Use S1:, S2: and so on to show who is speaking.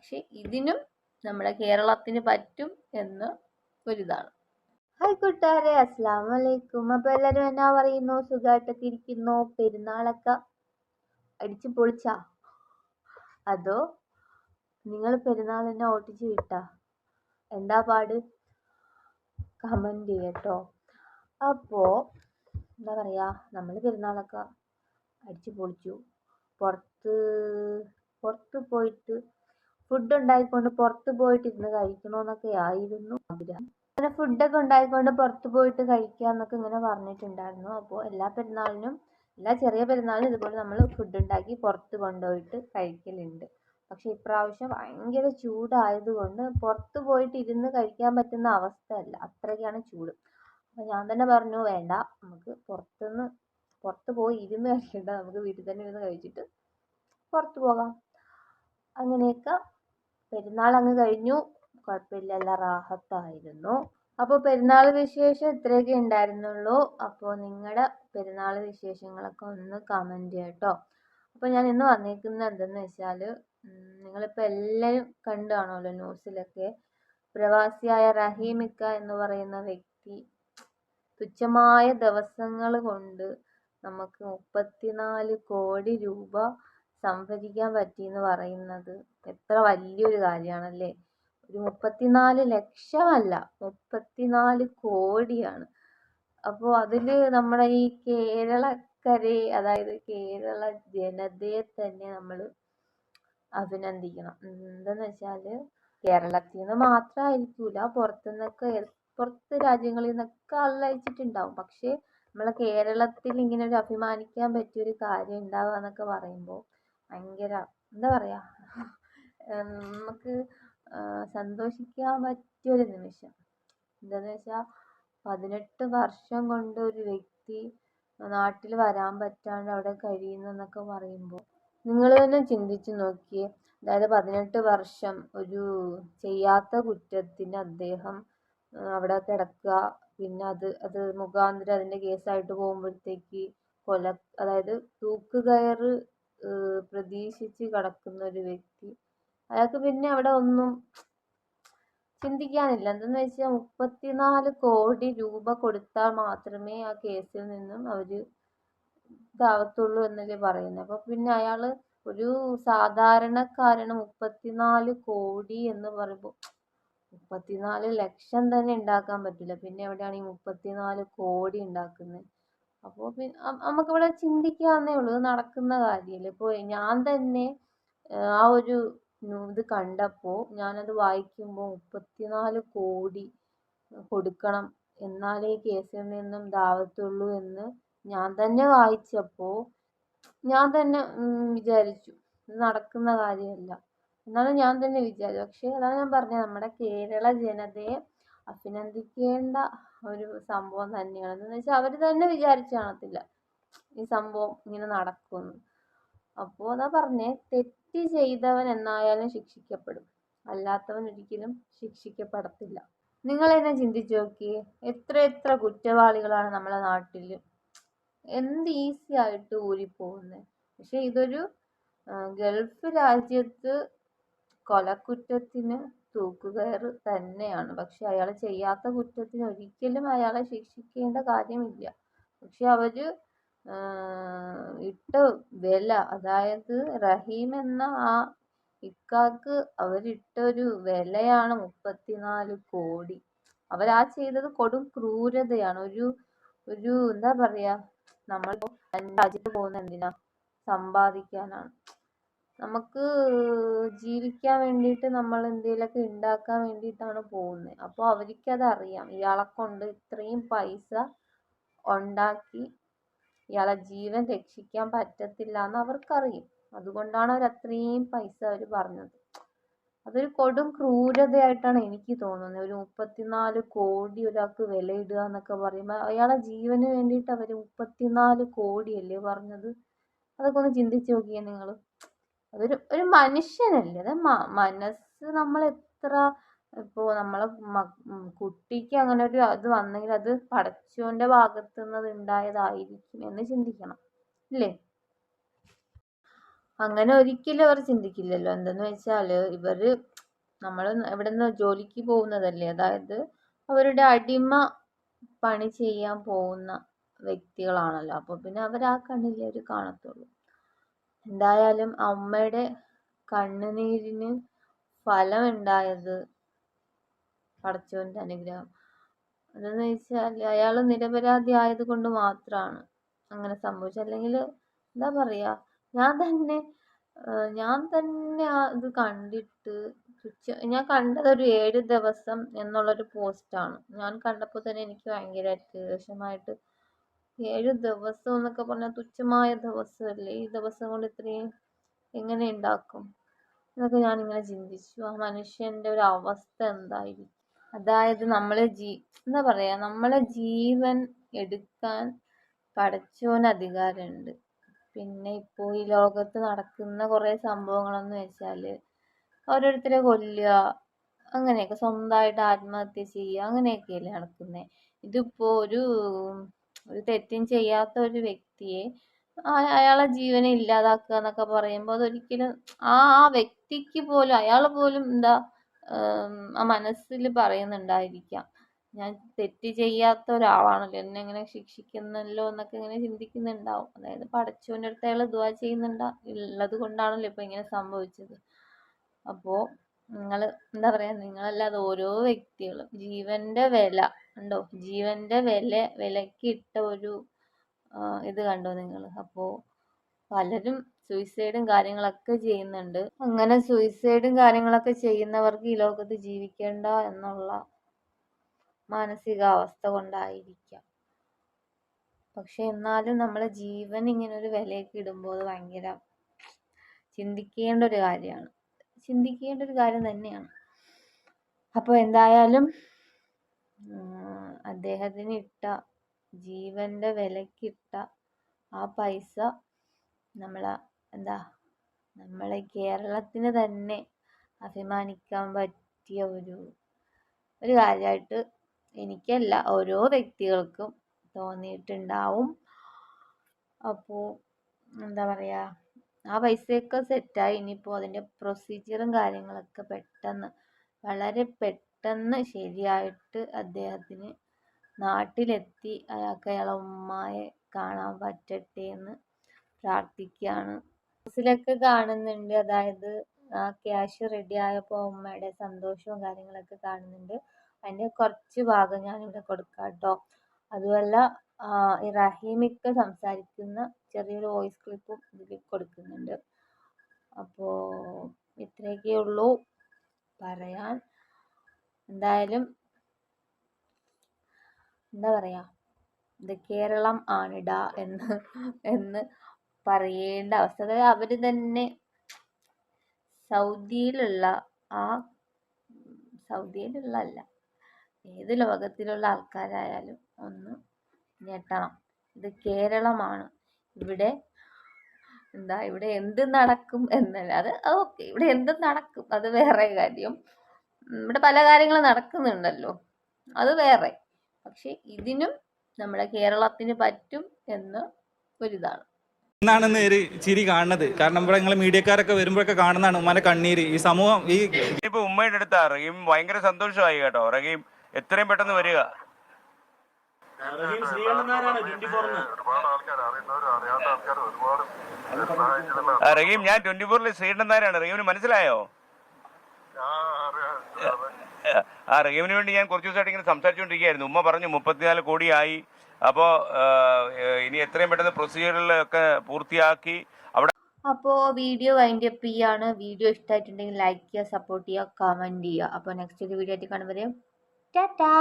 S1: പക്ഷെ ഇതിനും നമ്മുടെ കേരളത്തിന് പറ്റും എന്ന് ഒരിതാണ്. ഹായ് കൂട്ടുകാരെ അസ്സാം വലൈക്കും അപ്പോൾ എല്ലാവരും എന്നാ പറയുന്നു? സുഖമായിട്ടൊക്കെ ഇരിക്കുന്നു. പെരുന്നാളൊക്കെ അടിച്ചു പൊളിച്ചാ? അതോ നിങ്ങൾ പെരുന്നാളിനെ ഓട്ടിച്ച് വിട്ടാ? എന്താ പാട്? കമന്റ് ചെയ്യട്ടോ. അപ്പോൾ എന്താ പറയുക നമ്മൾ പെരുന്നാളൊക്കെ അടിച്ചു പൊളിച്ചു. പുറത്ത് പുറത്ത് പോയിട്ട് ഫുഡ് ഉണ്ടായിക്കൊണ്ട് പുറത്ത് പോയിട്ട് ഇരുന്ന് കഴിക്കണമെന്നൊക്കെ ആയിരുന്നു ആഗ്രഹം. അങ്ങനെ ഫുഡൊക്കെ ഉണ്ടായിക്കൊണ്ട് പുറത്ത് പോയിട്ട് കഴിക്കുക എന്നൊക്കെ ഇങ്ങനെ പറഞ്ഞിട്ടുണ്ടായിരുന്നു. അപ്പോൾ എല്ലാ പെരുന്നാളിനും എല്ലാ ചെറിയ പെരുന്നാളിനും ഇതുപോലെ നമ്മൾ ഫുഡ് ഉണ്ടാക്കി പുറത്ത് കൊണ്ടുപോയിട്ട് കഴിക്കലുണ്ട്. പക്ഷേ ഇപ്രാവശ്യം ഭയങ്കര ചൂടായതുകൊണ്ട് പുറത്ത് പോയിട്ട് ഇരുന്ന് കഴിക്കാൻ പറ്റുന്ന അവസ്ഥയല്ല. അത്രയ്ക്കാണ് ചൂട്. അപ്പോൾ ഞാൻ തന്നെ പറഞ്ഞു വേണ്ട നമുക്ക് പുറത്തുനിന്ന് പുറത്ത് പോയി ഇരുന്ന് കഴിക്കണ്ട. നമുക്ക് വീട്ടിൽ തന്നെ ഇരുന്ന് കഴിച്ചിട്ട് പുറത്ത് പോകാം. അങ്ങനെയൊക്കെ പെരുന്നാൾ അങ്ങ് കഴിഞ്ഞു. കുഴപ്പമില്ല എല്ലാം റാഹത്തായിരുന്നു. അപ്പോൾ പെരുന്നാൾ വിശേഷം ഇത്രയൊക്കെ ഉണ്ടായിരുന്നുള്ളൂ. അപ്പോൾ നിങ്ങളുടെ പെരുന്നാൾ വിശേഷങ്ങളൊക്കെ ഒന്ന് കമന്റ് ചെയ്യട്ടോ. അപ്പോൾ ഞാൻ ഇന്ന് വന്നിരിക്കുന്നത് എന്തെന്ന് വെച്ചാൽ നിങ്ങളിപ്പോൾ എല്ലാവരും കണ്ടു കാണുമല്ലോ ന്യൂസിലൊക്കെ. പ്രവാസിയായ റഹീമിക്ക എന്ന് പറയുന്ന വ്യക്തി തുച്ഛമായ ദിവസങ്ങൾ കൊണ്ട് നമുക്ക് മുപ്പത്തിനാല് കോടി രൂപ സംഭരിക്കാൻ പറ്റിയെന്ന് പറയുന്നത് എത്ര വലിയൊരു കാര്യമാണല്ലേ? ഒരു മുപ്പത്തിനാല് ലക്ഷമല്ല മുപ്പത്തിനാല് കോടിയാണ്. അപ്പോൾ അതിൽ നമ്മുടെ ഈ കേരളക്കരെ അതായത് കേരള ജനതയെ തന്നെ നമ്മൾ അഭിനന്ദിക്കണം. എന്തെന്ന് വെച്ചാൽ കേരളത്തിൽ നിന്ന് മാത്രമായിരിക്കില്ല പുറത്തുനിന്നൊക്കെ പുറത്ത് രാജ്യങ്ങളിൽ നിന്നൊക്കെ ആളുകൾ അയച്ചിട്ടുണ്ടാവും. പക്ഷേ നമ്മളെ കേരളത്തിൽ ഇങ്ങനെ ഒരു അഭിമാനിക്കാൻ പറ്റിയ ഒരു കാര്യം ഉണ്ടാവുക എന്നൊക്കെ പറയുമ്പോൾ ഭയങ്കര എന്താ പറയുക നമുക്ക് സന്തോഷിക്കാൻ പറ്റിയൊരു നിമിഷം. എന്താണെന്ന് വെച്ചാൽ പതിനെട്ട് വർഷം കൊണ്ട് ഒരു വ്യക്തി നാട്ടിൽ വരാൻ പറ്റാണ്ട് അവിടെ കഴിയുന്നു എന്നൊക്കെ പറയുമ്പോൾ നിങ്ങൾ തന്നെ ചിന്തിച്ച് നോക്കിയേ. അതായത് പതിനെട്ട് വർഷം ഒരു ചെയ്യാത്ത കുറ്റത്തിന് അദ്ദേഹം അവിടെ കിടക്കുക. പിന്നെ അത് അത് മുഖാന്തരം അതിന്റെ കേസായിട്ട് പോകുമ്പോഴത്തേക്ക് കൊല അതായത് തൂക്കുകയറ് പ്രതീക്ഷിച്ച് കിടക്കുന്ന ഒരു വ്യക്തി. അയാൾക്ക് പിന്നെ അവിടെ ഒന്നും ചിന്തിക്കാനില്ല. എന്തെന്ന് വെച്ചാൽ മുപ്പത്തിനാല് കോടി രൂപ കൊടുത്താൽ മാത്രമേ ആ കേസിൽ നിന്നും അവർ ഇതാവത്തുള്ളൂ എന്നല്ലേ പറയുന്നത് അപ്പോൾ പിന്നെ അയാൾ ഒരു സാധാരണക്കാരന് മുപ്പത്തിനാല് കോടി എന്ന് പറയുമ്പോൾ മുപ്പത്തിനാല് ലക്ഷം തന്നെ ഉണ്ടാക്കാൻ പറ്റില്ല പിന്നെ എവിടെയാണ് ഈ മുപ്പത്തിനാല് കോടി ഉണ്ടാക്കുന്നത് അപ്പോൾ പിന്നെ നമുക്കിവിടെ ചിന്തിക്കാന്നേ ഉള്ളൂ. നടക്കുന്ന കാര്യമല്ല ഇപ്പോൾ ഞാൻ തന്നെ ആ ഒരു ഇത് കണ്ടപ്പോൾ ഞാനത് വായിക്കുമ്പോൾ മുപ്പത്തിനാല് കോടി കൊടുക്കണം എന്നാലേ കേസിൽ നിന്നും ഇതാവത്തുള്ളൂ എന്ന് ഞാൻ തന്നെ വായിച്ചപ്പോൾ ഞാൻ തന്നെ വിചാരിച്ചു. ഇത് നടക്കുന്ന കാര്യമല്ല. എന്നാണ് ഞാൻ തന്നെ വിചാരിച്ചു. പക്ഷേ അതാണ് ഞാൻ പറഞ്ഞത്. നമ്മുടെ കേരള ജനതയെ അഭിനന്ദിക്കേണ്ട ഒരു സംഭവം തന്നെയാണ്. എന്ന് വെച്ചാൽ അവർ തന്നെ വിചാരിച്ചു കാണത്തില്ല. ഈ സംഭവം ഇങ്ങനെ നടക്കുമെന്ന് അപ്പോൾ അതാ പറഞ്ഞേ തെറ്റ് ചെയ്തവൻ എന്നായാലും ശിക്ഷിക്കപ്പെടും. അല്ലാത്തവൻ ഒരിക്കലും ശിക്ഷിക്കപ്പെടത്തില്ല. നിങ്ങൾ തന്നെ ചിന്തിച്ചു നോക്കിയേ എത്ര എത്ര കുറ്റവാളികളാണ് നമ്മളെ നാട്ടിൽ എന്ത് ഈസി ആയിട്ട് ഊരിപ്പോകുന്നത് പക്ഷെ ഇതൊരു ഗൾഫ് രാജ്യത്ത് കൊലക്കുറ്റത്തിന് തൂക്കുകയർ തന്നെയാണ്. പക്ഷെ അയാൾ ചെയ്യാത്ത കുറ്റത്തിന് ഒരിക്കലും അയാളെ ശിക്ഷിക്കേണ്ട കാര്യമില്ല. പക്ഷെ അവർ ഇട്ട വില അതായത് റഹീം എന്ന ആ ഇക്കാക്ക് അവരിട്ട ഒരു വിലയാണ് മുപ്പത്തിനാല് കോടി. അവരാ ചെയ്തത് കൊടും ക്രൂരതയാണ്. ഒരു ഒരു എന്താ പറയാ നമ്മൾ രാജ്യത്ത് പോകുന്ന എന്തിനാ? സമ്പാദിക്കാനാണ്. നമുക്ക് ജീവിക്കാൻ വേണ്ടിയിട്ട് നമ്മൾ എന്തെങ്കിലുമൊക്കെ ഉണ്ടാക്കാൻ വേണ്ടിയിട്ടാണ് പോകുന്നത്. അപ്പോൾ ഇയാളെ കൊണ്ട് ഇത്രയും പൈസ ഉണ്ടാക്കി ഇയാളെ ജീവൻ രക്ഷിക്കാൻ പറ്റത്തില്ല എന്ന് അവർക്കറിയും. അതുകൊണ്ടാണ് അവർ അത്രയും പൈസ അവർ പറഞ്ഞത്. അതൊരു കൊടും ക്രൂരതയായിട്ടാണ് എനിക്ക് തോന്നുന്നത്. ഒരു മുപ്പത്തിനാല് കോടി ഒരാൾക്ക് വിലയിടുക എന്നൊക്കെ പറയുമ്പോൾ അയാളെ ജീവന് വേണ്ടിയിട്ട് അവർ മുപ്പത്തിനാല് കോടിയല്ലേ പറഞ്ഞത്? അതൊക്കെ ഒന്ന് ചിന്തിച്ച് നോക്കിയേ നിങ്ങൾ. അതൊരു ഒരു മനുഷ്യനല്ലേ? അത് മനസ്സ് നമ്മൾ എത്ര ഇപ്പോൾ നമ്മളെ കുട്ടിക്ക് അങ്ങനെ ഒരു ഇത് വന്നെങ്കിൽ അത് പടച്ചോന്റെ ഭാഗത്തു നിന്ന് ഉണ്ടായതായിരിക്കും എന്ന് ചിന്തിക്കണം ഇല്ലേ? അങ്ങനെ ഒരിക്കലും അവർ ചിന്തിക്കില്ലല്ലോ. എന്തെന്ന് വെച്ചാൽ ഇവർ നമ്മൾ ഇവിടെ നിന്ന് ജോലിക്ക് പോകുന്നതല്ലേ? അതായത് അവരുടെ അടിമ പണി ചെയ്യാൻ പോകുന്ന വ്യക്തികളാണല്ലോ. അപ്പോൾ പിന്നെ അവർ ആ കണ്ണിലേ അവർ കാണത്തുള്ളൂ. എന്തായാലും അമ്മയുടെ കണ്ണുനീരിന് ഫലമുണ്ടായത് പടച്ചവന്റെ അനുഗ്രഹം. അതെന്ന് വെച്ചാൽ അയാൾ നിരപരാധി ആയതുകൊണ്ട് മാത്രമാണ് അങ്ങനെ സംഭവിച്ചത്. അല്ലെങ്കിൽ എന്താ പറയാ ഞാൻ തന്നെ ഞാൻ തന്നെ ഇത് കണ്ടിട്ട് ഞാൻ കണ്ടത് ഒരു ഏഴ് ദിവസം എന്നുള്ളൊരു പോസ്റ്റാണ്. ഞാൻ കണ്ടപ്പോൾ തന്നെ എനിക്ക് ഭയങ്കരമായിട്ട് വിഷമമായിട്ട് ഏഴ് ദിവസം എന്നൊക്കെ പറഞ്ഞാൽ തുച്ഛമായ ദിവസമല്ലേ ഈ ദിവസം കൊണ്ട് ഇത്രയും എങ്ങനെ ഉണ്ടാക്കും എന്നൊക്കെ ഞാനിങ്ങനെ ചിന്തിച്ചു. ആ മനുഷ്യന്റെ ഒരു അവസ്ഥ എന്തായിരിക്കും? അതായത് നമ്മളെ ജീ എന്താ പറയാ നമ്മളെ ജീവൻ എടുക്കാൻ പടച്ചോന് അധികാരമുണ്ട്. പിന്നെ ഇപ്പോൾ ഈ ലോകത്ത് നടക്കുന്ന കുറേ സംഭവങ്ങളെന്ന് വെച്ചാൽ ഓരോരുത്തരെ കൊല്ലുക അങ്ങനെയൊക്കെ സ്വന്തമായിട്ട് ആത്മഹത്യ ചെയ്യുക അങ്ങനെയൊക്കെയല്ലേ നടക്കുന്നത് ഇതിപ്പോൾ ഒരു ഒരു തെറ്റും ചെയ്യാത്ത ഒരു വ്യക്തിയെ അയാളെ ജീവനെ ഇല്ലാതാക്കുക എന്നൊക്കെ പറയുമ്പോൾ അതൊരിക്കലും ആ ആ വ്യക്തിക്ക് പോലും അയാൾ പോലും എന്താ ആ മനസ്സിൽ പറയുന്നുണ്ടായിരിക്കാം. ഞാൻ തെറ്റ് ചെയ്യാത്ത ഒരാളാണല്ലോ എന്നെ ഇങ്ങനെ ശിക്ഷിക്കുന്നല്ലോ എന്നൊക്കെ ഇങ്ങനെ ചിന്തിക്കുന്നുണ്ടാവും. അതായത് പടച്ചോന്റെ അടുത്ത് അയാൾ ദുആ ചെയ്യുന്നുണ്ടാ ഉള്ളത് കൊണ്ടാണല്ലോ ഇപ്പോൾ ഇങ്ങനെ സംഭവിച്ചത്. അപ്പോൾ നിങ്ങൾ എന്താ പറയുക നിങ്ങളല്ലാതെ ഓരോ വ്യക്തികളും ജീവന്റെ വില കണ്ടോ? ജീവന്റെ വില വിലക്കിട്ട ഒരു ഇത് കണ്ടോ നിങ്ങൾ അപ്പോൾ പലരും സൂയിസൈഡും കാര്യങ്ങളൊക്കെ ചെയ്യുന്നുണ്ട്. അങ്ങനെ സൂയിസൈഡും കാര്യങ്ങളൊക്കെ ചെയ്യുന്നവർക്ക് ഈ ലോകത്ത് ജീവിക്കേണ്ട എന്നുള്ള മാനസികാവസ്ഥ കൊണ്ടായിരിക്കാം. പക്ഷെ എന്നാലും നമ്മളെ ജീവൻ ഇങ്ങനെ ഒരു വിലയൊക്കെ ഇടുമ്പോൾ അത് ഭയങ്കര ചിന്തിക്കേണ്ട ഒരു കാര്യമാണ്. ചിന്തിക്കേണ്ട ഒരു കാര്യം തന്നെയാണ്. അപ്പോൾ എന്തായാലും അദ്ദേഹത്തിന് ഇട്ട ജീവന്റെ വിലക്കിട്ട ആ പൈസ നമ്മളെ എന്താ നമ്മളെ കേരളത്തിന് തന്നെ അഭിമാനിക്കാൻ പറ്റിയ ഒരു ഒരു കാര്യമായിട്ട് എനിക്കല്ല ഓരോ വ്യക്തികൾക്കും തോന്നിയിട്ടുണ്ടാവും. അപ്പോൾ എന്താ പറയുക ആ പൈസയൊക്കെ സെറ്റായി. ഇനിയിപ്പോൾ അതിന്റെ പ്രൊസീജിയറും കാര്യങ്ങളൊക്കെ പെട്ടെന്ന് വളരെ പെട്ടെന്ന് ശരിയായിട്ട് അദ്ദേഹത്തിന് നാട്ടിലെത്തി. അയാൾക്ക് അയാളെ ഉമ്മായെ കാണാൻ പറ്റട്ടെ എന്ന് പ്രാർത്ഥിക്കുകയാണ്. ന്യൂസിലൊക്കെ കാണുന്നുണ്ട്. അതായത് ആ ക്യാഷ് റെഡി ആയപ്പോൾ ഉമ്മയുടെ സന്തോഷവും കാര്യങ്ങളൊക്കെ കാണുന്നുണ്ട്. അതിന്റെ കുറച്ച് ഭാഗം ഞാനിവിടെ കൊടുക്കാം കേട്ടോ അതുമല്ല റഹീമിക്ക സംസാരിക്കുന്ന ചെറിയൊരു വോയിസ് ക്ലിപ്പും ഇതിൽ കൊടുക്കുന്നുണ്ട്. അപ്പോൾ ഇത്രയൊക്കെ ഉള്ളൂ. പറയാൻ. എന്തായാലും എന്താ പറയുക ഇത് കേരളം ആണിടാ എന്ന് എന്ന് പറയേണ്ട അവസ്ഥ. അതായത് അവർ തന്നെ സൗദിയിലുള്ള ആ സൗദിയിലുള്ള അല്ല ഏത് ലോകത്തിലുള്ള ആൾക്കാരായാലും ഒന്ന് ഞെട്ടണം. ഇത് കേരളമാണ്. ഇവിടെ എന്താ ഇവിടെ എന്ത് നടക്കും എന്നല്ല. അത് ഓക്കെ ഇവിടെ എന്ത് നടക്കും. അത് വേറെ കാര്യം. ഇവിടെ പല കാര്യങ്ങളും നടക്കുന്നുണ്ടല്ലോ. അത് വേറെ. പക്ഷെ ഇതിനും നമ്മുടെ കേരളത്തിന് പറ്റും എന്ന് ഒരിതാണ്.
S2: എന്നാണ് നേര് ചിരി കാണുന്നത്. കാരണം ഇവിടെ നിങ്ങൾ മീഡിയക്കാരൊക്കെ വരുമ്പോഴൊക്കെ കാണുന്നതാണ് ഉമ്മാന്റെ കണ്ണീര്. ഈ സമൂഹം ഈ
S3: ഇപ്പൊ ഉമ്മയുടെ അടുത്താ റഹീം ഭയങ്കര സന്തോഷമായി കേട്ടോ. റഹീം എത്രയും പെട്ടെന്ന് വരിക.
S4: റഹീം ശ്രീകണ്ഠനാരാണ് ട്വന്റി ഫോറിന്
S3: ആ, റഹീം ഞാൻ ട്വന്റി ഫോറിൽ ശ്രീകണ്ഠൻ നായരാണ്. റഹീമിന് മനസ്സിലായോ? ആ റഹീമിന് വേണ്ടി ഞാൻ കുറച്ച് ദിവസമായിട്ട് ഇങ്ങനെ സംസാരിച്ചുകൊണ്ടിരിക്കുകയായിരുന്നു. ഉമ്മ പറഞ്ഞു മുപ്പത്തിനാല് കോടിയായി. അപ്പോൾ ഇനി എത്രയും പെട്ടെന്ന് പ്രൊസീജിയറിലൊക്കെ പൂർത്തിയാക്കി അവിടെ
S1: അപ്പോൾ വീഡിയോ വൈൻഡ് അപ്പ് ചെയ്യാണ്. വീഡിയോ ഇഷ്ടമായിട്ടുണ്ടെങ്കിൽ ലൈക്ക് ചെയ്യുക സപ്പോർട്ട് ചെയ്യുക കമന്റ് ചെയ്യുക. അപ്പോൾ നെക്സ്റ്റ് ഒരു വീഡിയോ ആയിട്ട് കാണുമ്പോൾ ടാറ്റാ!